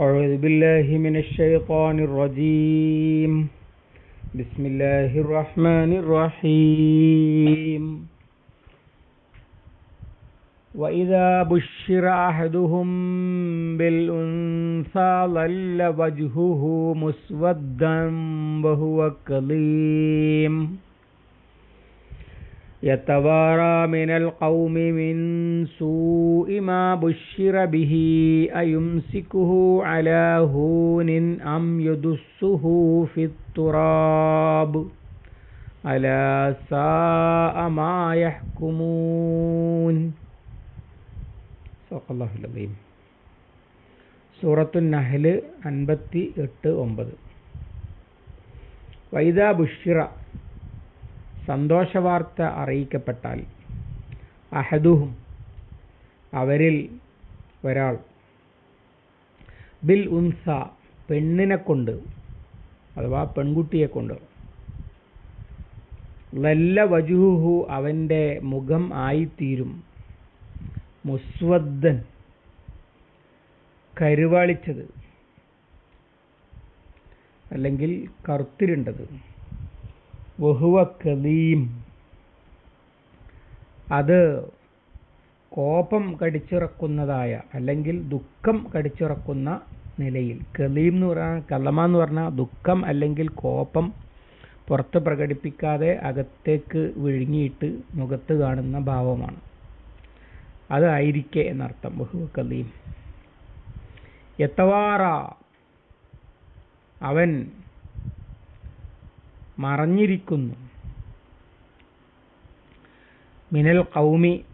أعوذ بالله من الشيطان الرجيم. بسم الله الرحمن الرحيم. وإذا بشر أحدهم بالأنثى ظل وجهه مسودا وهو كظيم. يتوارى من القوم من سوء ما بشر به أيمسكه على هون أم يدسه في التراب ألا ساء ما يحكمون صدق الله العظيم സൂറത്തു നഹല് അൻപത്തി എട്ട് ഒമ്പത് വൈദ ബുഷിറ സന്തോഷവാർത്ത അറിയിക്കപ്പെട്ടാൽ അഹദുഹും അവരിൽ ഒരാൾ. ബിൽ ഉൻസ പെണ്ണിനെ കൊണ്ട് അഥവാ പെൺകുട്ടിയെ കൊണ്ട്. ലല്ല വജുഹു അവന്റെ മുഖം ആയിത്തീരും. മുസ്വദ്ദൻ കരുവാളിച്ചത്. അല്ലെങ്കിൽ കറുത്തിരുണ്ടത്. വഹുവ കലീം അത് കോപം കടിച്ചിറക്കുന്നതായ അല്ലെങ്കിൽ ദുഃഖം കടിച്ചിറക്കുന്ന നിലയിൽ. കലീം എന്ന് പറഞ്ഞാൽ കലമ എന്ന് പറഞ്ഞാൽ ദുഃഖം അല്ലെങ്കിൽ കോപം പുറത്ത് പ്രകടിപ്പിക്കാതെ അകത്തേക്ക് വിഴുങ്ങിയിട്ട് മുഖത്ത് കാണുന്ന ഭാവമാണ്. അതായിരിക്കെ എന്നർത്ഥം ബഹുവ കലീം എത്തവാറ. അവൻ മറഞ്ഞിരിക്കുന്നു. മിനൽ കൗമി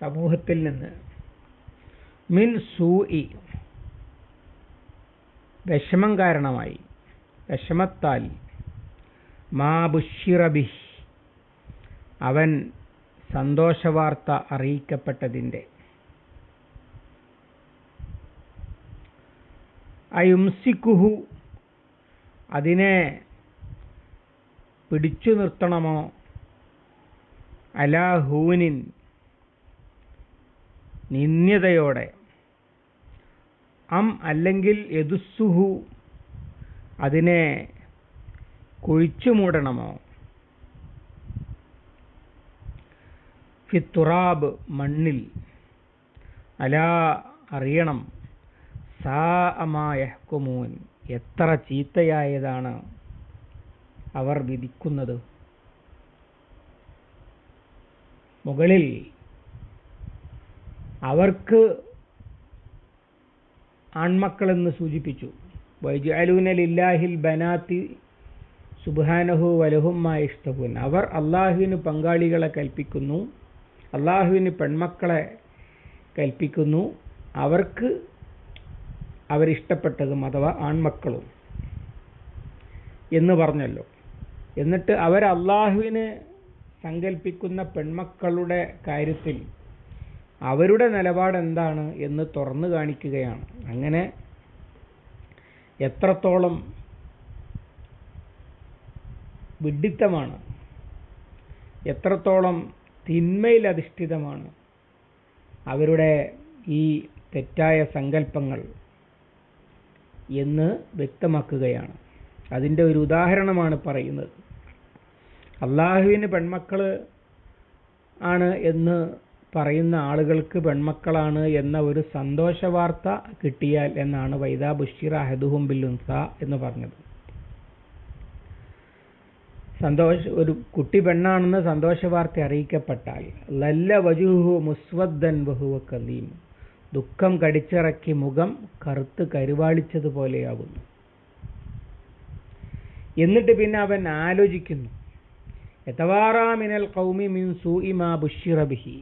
സമൂഹത്തിൽ നിന്ന്. മിൻ സൂഇ വിഷമം കാരണമായി. വിഷമത്താൽ. മാ ബുഷിറബി അവൻ സന്തോഷവാർത്ത അറിയിക്കപ്പെട്ടതിന്റെ. അയുംസിക്കുഹു. അതിനെ പിടിച്ചു നിർത്തണമോ? അലാഹൂനിൻ നിന്ദ്യതയോടെ. അം അല്ലെങ്കിൽ എതുസുഹു അതിനെ കുഴിച്ചു മൂടണമോ? ഫിത്തുറാബ് മണ്ണിൽ. അലാ അറിയണം. സാ അമായഹ്കുമൂൻ എത്ര ചീത്തയായതാണ്. അവർ വിധിക്കുന്നത്. മുകളിൽ അവർക്ക് ആൺമക്കളെന്ന് സൂചിപ്പിച്ചു. വൈജാലൂനലില്ലാഹിൽ ബനാത്തി സുബാനഹു വലഹുമ്മ ഇഷ്ടഹുൻ അവർ അള്ളാഹുവിന് പങ്കാളികളെ കൽപ്പിക്കുന്നു. അള്ളാഹുവിന് പെൺമക്കളെ കൽപ്പിക്കുന്നു. അവർക്ക് അവരിഷ്ടപ്പെട്ടതും അഥവാ ആൺമക്കളും എന്ന് പറഞ്ഞല്ലോ. എന്നിട്ട് അവർ അള്ളാഹുവിന് സങ്കല്പിക്കുന്ന പെൺമക്കളുടെ കാര്യത്തിൽ അവരുടെ നിലപാട് എന്താണ് എന്ന് തുറന്നു കാണിക്കുകയാണ്. അങ്ങനെ എത്രത്തോളം വിഡിത്തമാണ് എത്രത്തോളം തിന്മയിൽ അധിഷ്ഠിതമാണ് അവരുടെ ഈ തെറ്റായ സങ്കല്പങ്ങൾ എന്ന് വ്യക്തമാക്കുകയാണ്. അതിന്റെ ഒരു ഉദാഹരണമാണ് പറയുന്നത്. അള്ളാഹുവിന് പെൺമക്കൾ ആണ് എന്ന് പറയുന്ന ആളുകൾക്ക് പെൺമക്കളാണ് എന്ന ഒരു സന്തോഷ വാർത്ത കിട്ടിയാൽ എന്നാണ് വൈദാ ബുഷീർ അഹദുഹും ബില്ലുൻസ എന്ന് പറഞ്ഞത്. സന്തോഷ ഒരു കുട്ടി പെണ്ണാണെന്ന് സന്തോഷ വാർത്ത അറിയിക്കപ്പെട്ടാൽ ലല്ല വജുഹു മുസ്വദ്ദൻ ബഹുവ കലീം. ദുഃഖം കടിച്ചിറക്കി മുഖം കറുത്ത് കരുവാളിച്ചതുപോലെയാകുന്നു എന്നിട്ട് പിന്നെ അവൻ ആലോചിക്കുന്നു. എത്തവാറാമിനൽ കൗമി മിൻ സൂഇമാ ബുഷിറബിഹി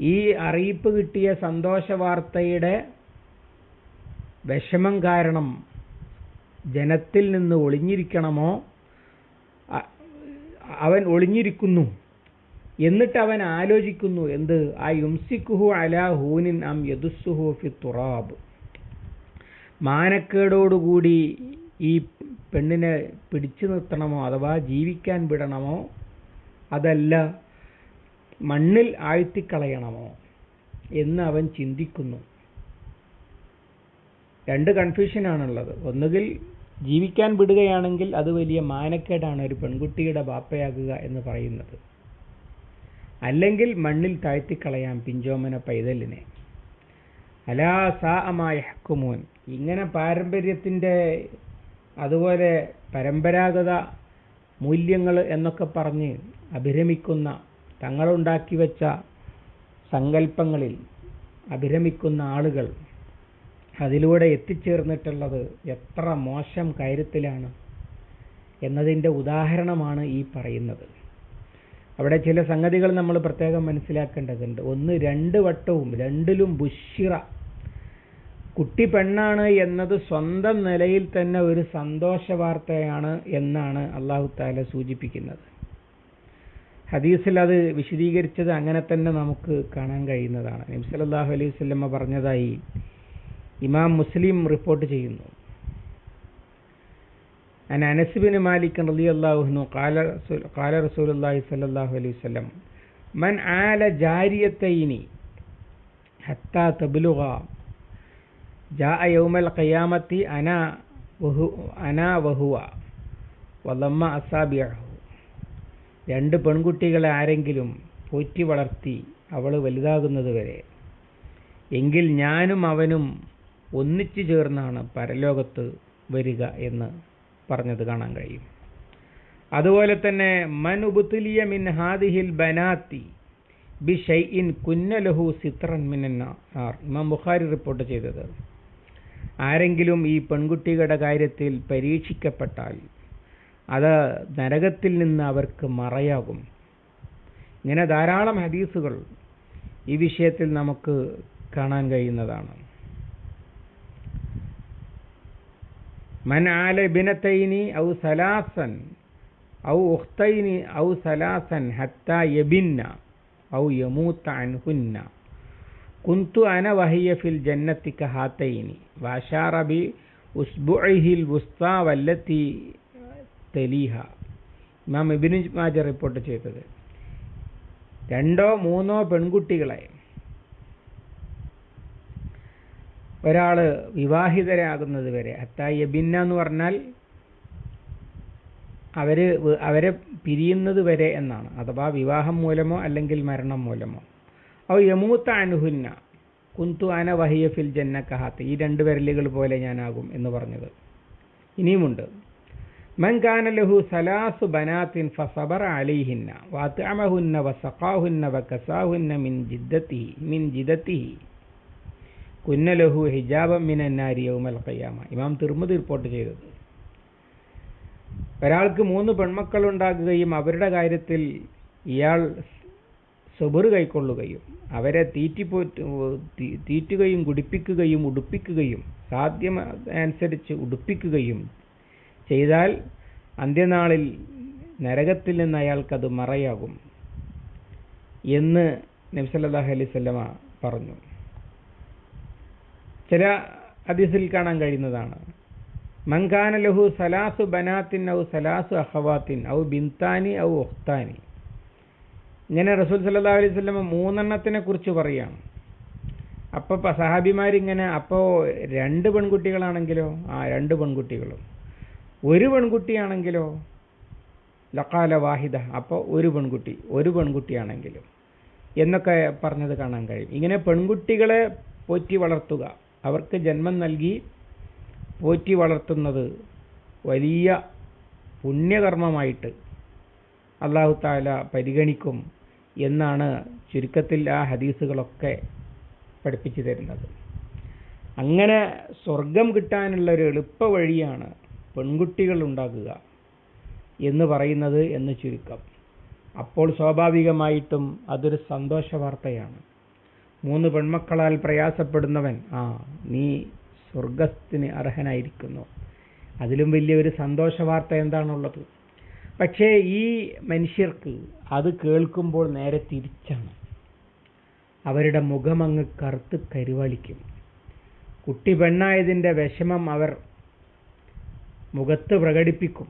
ഈ അറിയിപ്പ് കിട്ടിയ സന്തോഷ വാർത്തയുടെ വിഷമം കാരണം ജനത്തിൽ നിന്ന് ഒളിഞ്ഞിരിക്കണമോ? അവൻ ഒളിഞ്ഞിരിക്കുന്നു. എന്നിട്ട് അവൻ ആലോചിക്കുന്നു എന്ത്? ആ യുംസിക്കുഹു അല ഹൂനിൻ അം യദുസുഹു ഫി തുറാബ്. മാനക്കേടോടുകൂടി ഈ പെണ്ണിനെ പിടിച്ചു നിർത്തണമോ അഥവാ ജീവിക്കാൻ വിടണമോ? അതല്ല മണ്ണിൽ ആഴ്ത്തിക്കളയണമോ എന്ന് അവൻ ചിന്തിക്കുന്നു. രണ്ട് കൺഫ്യൂഷനാണുള്ളത് ഒന്നുകിൽ ജീവിക്കാൻ വിടുകയാണെങ്കിൽ അത് വലിയ മാനക്കേടാണ് ഒരു പെൺകുട്ടിയുടെ ബാപ്പയാകുക എന്ന് പറയുന്നത്. അല്ലെങ്കിൽ മണ്ണിൽ താഴ്ത്തിക്കളയാം പിഞ്ചോമന പൈതലിനെ. അലാ സാ അമായഹ്കുമോൻ ഇങ്ങനെ പാരമ്പര്യത്തിന്റെ അതുപോലെ പരമ്പരാഗത മൂല്യങ്ങൾ എന്നൊക്കെ പറഞ്ഞ് അഭിരമിക്കുന്ന തങ്ങളുണ്ടാക്കി വെച്ച സങ്കല്പങ്ങളിൽ അഭിരമിക്കുന്ന ആളുകൾ അതിലൂടെ എത്തിച്ചേർന്നിട്ടുള്ളത് എത്ര മോശം കാര്യത്തിലാണ് എന്നതിന്റെ ഉദാഹരണമാണ് ഈ പറയുന്നത്. അവിടെ ചില സംഗതികൾ നമ്മൾ പ്രത്യേകം മനസ്സിലാക്കേണ്ടതുണ്ട്. ഒന്ന് രണ്ട് വട്ടവും രണ്ടിലും ബുഷിറ കുട്ടി പെണ്ണാണ് എന്നത് സ്വന്തം നിലയിൽ തന്നെ ഒരു സന്തോഷ വാർത്തയാണ് എന്നാണ് അള്ളാഹു താല സൂചിപ്പിക്കുന്നത്. ഹദീസിൽ അത് വിശദീകരിച്ചത് അങ്ങനെ തന്നെ നമുക്ക് കാണാൻ കഴിയുന്നതാണ്. നബി സല്ലല്ലാഹു അലൈഹി വസല്ലമ പറഞ്ഞതായി ഇമാം മുസ്ലിം റിപ്പോർട്ട് ചെയ്യുന്നു. അൻ അനസ്ബിൻ മാലിക് റലി അള്ളാഹുനു കാല കാല റസൂലുള്ളാഹി സ്വല്ലല്ലാഹു അലൈഹി വസല്ലം മൻ ആല ജാരിയത്തൈനി ഹത്താ തബ്ലുഗ ജാ യൗമൽ ഖിയാമത്തി അന വഹു അന വഹുവ വലമ്മ അസാബിയഹു രണ്ട് പെൺകുട്ടികളെ ആരെങ്കിലും പോറ്റി വളർത്തി അവൾ വലുതാകുന്നതുവരെ എങ്കിൽ ഞാനും അവനും ഒന്നിച്ചു ചേർന്നാണ് പരലോകത്ത് വരിക എന്ന് പറഞ്ഞത് കാണാൻ കഴിയും. അതുപോലെ തന്നെ മനുബുത്തുലിയ മിൻ ഹാദിഹിൽ ബനാത്തി ബി ഷൈ ഇൻ കുന്നലഹു സിത്രൻ മിനന്നാർ. ഇമാം ബുഖാരി റിപ്പോർട്ട് ചെയ്തത്. ആരെങ്കിലും ഈ പെൺകുട്ടികളുടെ കാര്യത്തിൽ പരീക്ഷിക്കപ്പെട്ടാൽ അത് നരകത്തിൽ നിന്ന് അവർക്ക് മറയാകും. ഇങ്ങനെ ധാരാളം ഹദീസുകൾ ഈ വിഷയത്തിൽ നമുക്ക് കാണാൻ കഴിയുന്നതാണ്. മൻ ഔ സലാസൻ ഔ ഉഖ്തൈനി ഔ സലാസൻ ഹത്ത യബിന്ന ഔ യമൂത്ത അൻഹുന്ന. കുന്തു അന വഹിയ ഫിൽ ജന്നത്തി കഹാത്തൈനി വാഷാറ ബി ഉസ്ബുഇഹിൽ വുസ്ത വല്ലത്തി തെലീഹ. ഇമാം ഇബിനു മാജ റിപ്പോർട്ട് ചെയ്തത്. രണ്ടോ മൂന്നോ പെൺകുട്ടികളെ ഒരാൾ വിവാഹിതരാകുന്നത് വരെ അത്തായ ബിന്ന എന്ന് പറഞ്ഞാൽ അവർ അവരെ പിരിയുന്നത് വരെ എന്നാണ്. അഥവാ വിവാഹം മൂലമോ അല്ലെങ്കിൽ മരണം മൂലമോ. ഔ യമൂത്ത അനുഹുന്ന കുന്തു അന വഹിയ ഫിൽ ജന്ന കഹാത്ത് ഈ രണ്ട് വിരലുകൾ പോലെ ഞാനാകും എന്ന് പറഞ്ഞത്. ഇനിയുമുണ്ട്. മൻ കാന ലഹു സലാസു ബനാത്തിൻ ഫസബർ അലിഹിന്ന. വാത്തമഹുന്ന വസഖാഹുന്ന വകസാഹുന്ന മിൻ ജിദ്ദത്തി മിൻ ജിദത്തിഹി കുന്ന ലഹു ഹിജാബം മിൻ യൗമൽ ഖിയാമ. ഇമാം തിർമുദി റിപ്പോർട്ട് ചെയ്തത്. ഒരാൾക്ക് മൂന്ന് പെൺമക്കൾ ഉണ്ടാകുകയും അവരുടെ കാര്യത്തിൽ ഇയാൾ സുബറ് കൈക്കൊള്ളുകയും അവരെ തീറ്റിപ്പോ തീറ്റുകയും കുടിപ്പിക്കുകയും ഉടുപ്പിക്കുകയും സാധ്യം അനുസരിച്ച് ഉടുപ്പിക്കുകയും ചെയ്താൽ അന്ത്യനാളിൽ നരകത്തിൽ നിന്ന് അയാൾക്കത് മറയാകും എന്ന് നബ്സല്ലാഹു അലൈഹി സ്വല്ലമ പറഞ്ഞു. ചില ഹദീസിൽ കാണാൻ കഴിയുന്നതാണ്. മങ്കാന ലഹു സലാസു ബനാത്തിൻ ഔ സലാസു അഹവാത്തിൻ ഔ ബിന്താനി ഔ ഒഖ്താനി ഇങ്ങനെ റസൂൽ സല്ലാ അലൈഹി സ്വലമ മൂന്നെണ്ണത്തിനെ കുറിച്ച് പറയുകയാണ് അപ്പോൾ സഹാബിമാരിങ്ങനെ അപ്പോൾ രണ്ട് പെൺകുട്ടികളാണെങ്കിലോ? ആ രണ്ട് പെൺകുട്ടികളും. ഒരു പെൺകുട്ടിയാണെങ്കിലോ? ലക്കാല വാഹിദ അപ്പോൾ ഒരു പെൺകുട്ടി ഒരു പെൺകുട്ടിയാണെങ്കിലും. എന്നൊക്കെ പറഞ്ഞത് കാണാൻ കഴിയും. ഇങ്ങനെ പെൺകുട്ടികളെ പോറ്റി വളർത്തുക അവർക്ക് ജന്മം നൽകി പോറ്റി വളർത്തുന്നത് വലിയ പുണ്യകർമ്മമായിട്ട് അള്ളാഹു താല പരിഗണിക്കും. എന്നാണ് ചുരുക്കത്തിൽ ആ ഹദീസുകളൊക്കെ പഠിപ്പിച്ചു തരുന്നത്. അങ്ങനെ സ്വർഗം കിട്ടാനുള്ള ഒരു എളുപ്പ വഴിയാണ് പെൺകുട്ടികൾ ഉണ്ടാകുക എന്ന് പറയുന്നത് എന്ന് ചുരുക്കം. അപ്പോൾ സ്വാഭാവികമായിട്ടും അതൊരു സന്തോഷ വാർത്തയാണ് മൂന്ന് പെൺമക്കളാൽ പ്രയാസപ്പെടുന്നവൻ ആ നീ സ്വർഗത്തിന് അർഹനായിരിക്കുന്നു. അതിലും വലിയൊരു സന്തോഷ വാർത്ത എന്താണുള്ളത്? പക്ഷേ ഈ മനുഷ്യർക്ക് അത് കേൾക്കുമ്പോൾ നേരെ തിരിച്ചാണ്. അവരുടെ മുഖമങ്ങ് കറുത്ത് കരുവളിക്കും. കുട്ടി പെണ്ണായതിന്റെ വിഷമം അവർ മുഖത്ത് പ്രകടിപ്പിക്കും.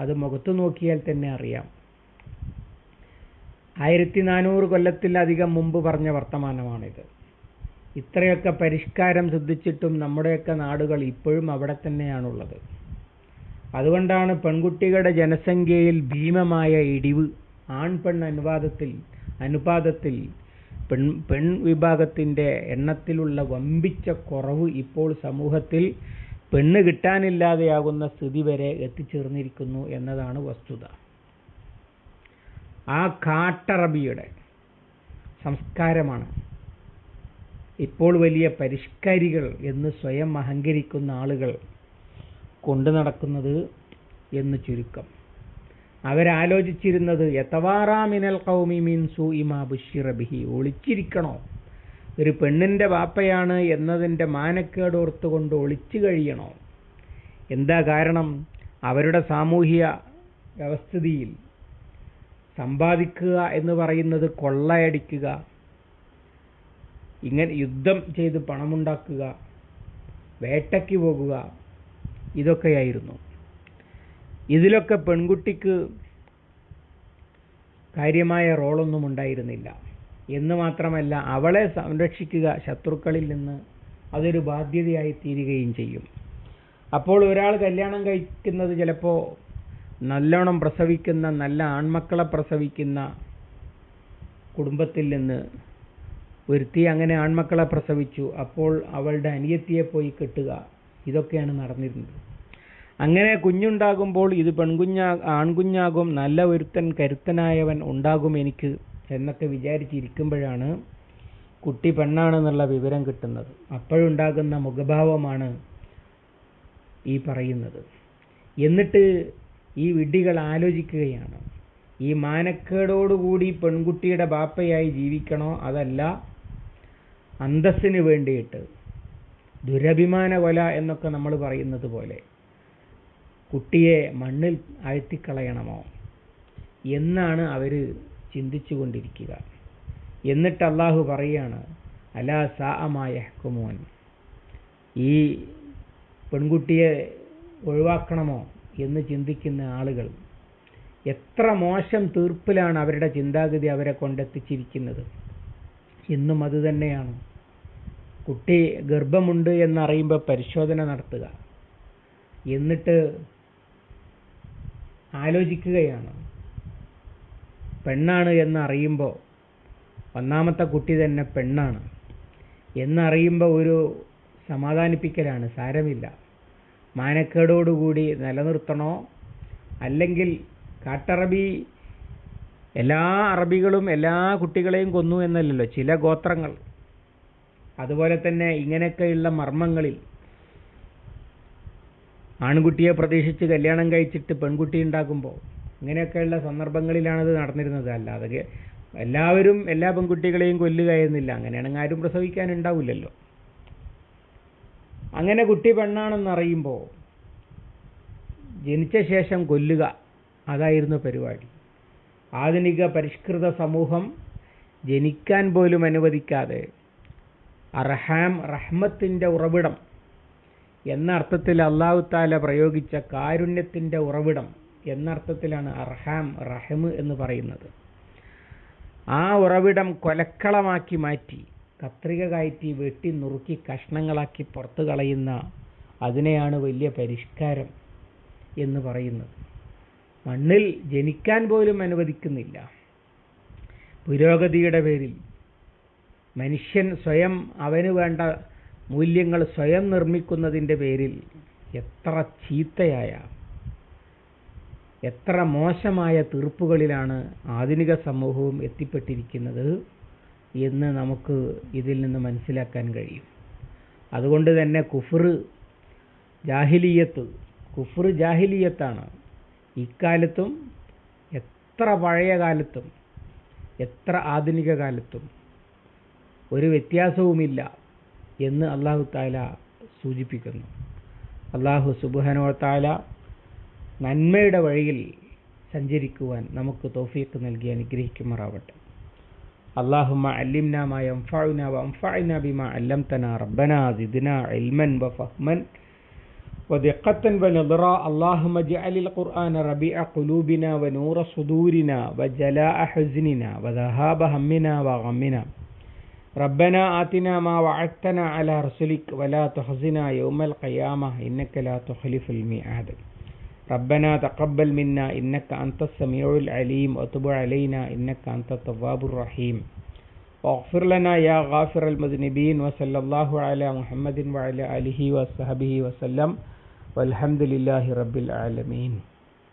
അത് മുഖത്ത് നോക്കിയാൽ തന്നെ അറിയാം. ആയിരത്തി നാനൂറ് കൊല്ലത്തിലധികം മുമ്പ് പറഞ്ഞ വർത്തമാനമാണിത്. ഇത്രയൊക്കെ പരിഷ്കാരം ശ്രദ്ധിച്ചിട്ടും നമ്മുടെയൊക്കെ നാടുകൾ ഇപ്പോഴും അവിടെ തന്നെയാണുള്ളത്. അതുകൊണ്ടാണ് പെൺകുട്ടികളുടെ ജനസംഖ്യയിൽ ഭീമമായ ഇടിവ് ആൺ പെൺ അനുപാതത്തിൽ അനുപാതത്തിൽ പെൺ പെൺ വിഭാഗത്തിന്റെ എണ്ണത്തിലുള്ള വമ്പിച്ച കുറവ് ഇപ്പോൾ സമൂഹത്തിൽ പെണ്ണ് കിട്ടാനില്ലാതെയാകുന്ന സ്ഥിതി വരെ എത്തിച്ചേർന്നിരിക്കുന്നു എന്നതാണ് വസ്തുത. ആ കാട്ടറബിയുടെ സംസ്കാരമാണ് ഇപ്പോൾ വലിയ പരിഷ്കാരികൾ എന്ന് സ്വയം അഹങ്കരിക്കുന്ന ആളുകൾ കൊണ്ടു നടക്കുന്നത് എന്ന് ചുരുക്കം. അവരാലോചിച്ചിരുന്നത് യത്തവാറാമിനൽ കൗമി മീൻ ഇമാ ബുഷിറബിഹി ഒളിച്ചിരിക്കണോ? ഒരു പെണ്ണിന്റെ വാപ്പയാണ് എന്നതിന്റെ മാനക്കേട് ഓർത്തുകൊണ്ട് ഒളിച്ചു കഴിയണോ? എന്താ കാരണം? അവരുടെ സാമൂഹിക വ്യവസ്ഥിതിയിൽ സമ്പാദിക്കുക എന്ന് പറയുന്നത് കൊള്ളയടിക്കുക ഇങ്ങനെ യുദ്ധം ചെയ്ത് പണമുണ്ടാക്കുക വേട്ടയ്ക്ക് പോകുക ഇതൊക്കെയായിരുന്നു. ഇതിലൊക്കെ പെൺകുട്ടിക്ക് കാര്യമായ റോളൊന്നും ഉണ്ടായിരുന്നില്ല. എന്ന് മാത്രമല്ല അവളെ സംരക്ഷിക്കുക ശത്രുക്കളിൽ നിന്ന് അതൊരു ബാധ്യതയായി തീരുകയും ചെയ്യും. അപ്പോൾ ഒരാൾ കല്യാണം കഴിക്കുന്നത് ചിലപ്പോൾ നല്ലോണം പ്രസവിക്കുന്ന നല്ല ആൺമക്കളെ പ്രസവിക്കുന്ന കുടുംബത്തിൽ നിന്ന് ഒരുത്തി അങ്ങനെ ആൺമക്കളെ പ്രസവിച്ചു. അപ്പോൾ അവളുടെ അനിയത്തിയെ പോയി കെട്ടുക. ഇതൊക്കെയാണ് നടന്നിരുന്നത്. അങ്ങനെ കുഞ്ഞുണ്ടാകുമ്പോൾ ഇത് പെൺകുഞ്ഞാ ആൺകുഞ്ഞാകും നല്ല ഒരുത്തൻ കരുത്തനായവൻ ഉണ്ടാകും എനിക്ക് എന്നൊക്കെ വിചാരിച്ചിരിക്കുമ്പോഴാണ് കുട്ടി പെണ്ണാണെന്നുള്ള വിവരം കിട്ടുന്നത്. അപ്പോഴുണ്ടാകുന്ന മുഖഭാവമാണ് ഈ പറയുന്നത്. എന്നിട്ട് ഈ വിഡ്ഢികൾ ആലോചിക്കുകയാണ് ഈ മാനക്കേടോടുകൂടി പെൺകുട്ടിയുടെ ബാപ്പയായി ജീവിക്കണോ അതല്ല അന്തസ്സിന് വേണ്ടിയിട്ട്. ദുരഭിമാന കൊല എന്നൊക്കെ നമ്മൾ പറയുന്നത് പോലെ കുട്ടിയെ മണ്ണിൽ ആഴ്ത്തിക്കളയണമോ എന്നാണ് അവർ ചിന്തിച്ചു കൊണ്ടിരിക്കുക എന്നിട്ട് അള്ളാഹു പറയുകയാണ് അലാ സാഅമായ ഹക്കുമോൻ ഈ പെൺകുട്ടിയെ ഒഴിവാക്കണമോ എന്ന് ചിന്തിക്കുന്ന ആളുകൾ എത്ര മോശം തീർപ്പിലാണ് അവരുടെ ചിന്താഗതി അവരെ കൊണ്ടെത്തിച്ചിരിക്കുന്നത്. ഇന്നും അത് തന്നെയാണ്. കുട്ടി ഗർഭമുണ്ട് എന്നറിയുമ്പോൾ പരിശോധന നടത്തുക. എന്നിട്ട് ആലോചിക്കുകയാണ്. പെണ്ണാണ് എന്നറിയുമ്പോൾ ഒന്നാമത്തെ കുട്ടി തന്നെ പെണ്ണാണ്. എന്നറിയുമ്പോൾ ഒരു സമാധാനിപ്പിക്കലാണ് സാരമില്ല. മാനക്കേടോടുകൂടി നിലനിർത്തണോ? അല്ലെങ്കിൽ കാട്ടറബി എല്ലാ അറബികളും എല്ലാ കുട്ടികളെയും കൊന്നു എന്നല്ലല്ലോ ചില ഗോത്രങ്ങൾ. അതുപോലെ തന്നെ ഇങ്ങനെയൊക്കെയുള്ള മർമ്മങ്ങളിൽ ആൺകുട്ടിയെ പ്രതീക്ഷിച്ച് കല്യാണം കഴിച്ചിട്ട് പെൺകുട്ടി ഉണ്ടാക്കുമ്പോൾ ഇങ്ങനെയൊക്കെയുള്ള സന്ദർഭങ്ങളിലാണത് നടന്നിരുന്നത്. അല്ലാതെ എല്ലാവരും എല്ലാ പെൺകുട്ടികളെയും കൊല്ലുക എന്നില്ല അങ്ങനെയാണെങ്കിൽ ആരും പ്രസവിക്കാനുണ്ടാവില്ലല്ലോ. അങ്ങനെ കുട്ടി പെണ്ണാണെന്നറിയുമ്പോൾ ജനിച്ച ശേഷം കൊല്ലുക അതായിരുന്നു പരിപാടി. ആധുനിക പരിഷ്കൃത സമൂഹം ജനിക്കാൻ പോലും അനുവദിക്കാതെ അർഹാം റഹ്മത്തിന്റെ ഉറവിടം എന്ന അർത്ഥത്തിൽ അള്ളാഹു താല പ്രയോഗിച്ച കാരുണ്യത്തിന്റെ ഉറവിടം എന്നർത്ഥത്തിലാണ് അർഹാം റഹ്മ എന്ന് പറയുന്നത്. ആ ഉറവിടം കൊലക്കളമാക്കി മാറ്റി കത്രിക കയറ്റി വെട്ടി നുറുക്കി കഷ്ണങ്ങളാക്കി പുറത്തു കളയുന്ന അതിനെയാണ് വലിയ പരിഷ്കാരം എന്ന് പറയുന്നത്. മണ്ണിൽ ജനിക്കാൻ പോലും അനുവദിക്കുന്നില്ല. പുരോഗതിയുടെ പേരിൽ മനുഷ്യൻ സ്വയം അവന് വേണ്ട മൂല്യങ്ങൾ സ്വയം നിർമ്മിക്കുന്നതിന്റെ പേരിൽ എത്ര ചീത്തയായ എത്ര മോശമായ തീർപ്പുകളിലാണ് ആധുനിക സമൂഹവും എത്തിപ്പെട്ടിരിക്കുന്നത് എന്ന് നമുക്ക് ഇതിൽ നിന്ന് മനസ്സിലാക്കാൻ കഴിയും. അതുകൊണ്ട് തന്നെ കുഫർ ജാഹിലീയത്ത് കുഫർ ജാഹിലീയത്താണ് ഇക്കാലത്തും എത്ര പഴയ കാലത്തും എത്ര ആധുനിക കാലത്തും ഒരു വ്യത്യാസവുമില്ല എന്ന് അള്ളാഹു താല സൂചിപ്പിക്കുന്നു അള്ളാഹു സുബാനോ താല നന്മയുടെ വഴിയിൽ സഞ്ചരിക്കുവാൻ നമുക്ക് തോഫീക്ക് നൽകി അനുഗ്രഹിക്കുമാറാവട്ടെ اللهم علمنا ما ينفعنا وانفعنا بما علمتنا ربنا زدنا علما وفهما ودقة ونظرا اللهم اجعل القرآن ربيع قلوبنا ونور صدورنا وجلاء حزننا وذهاب همنا وغمنا ربنا آتنا ما وعدتنا على رسلك ولا تخزنا يوم القيامة إنك لا تخلف الميعاد. ربنا تقبل منا إنك أنت السميع العليم وتب علينا إنك أنت التواب الرحيم. واغفر لنا يا غافر المذنبين وصلى الله على محمد وعلى آله وصحبه وسلم والحمد لله رب العالمين.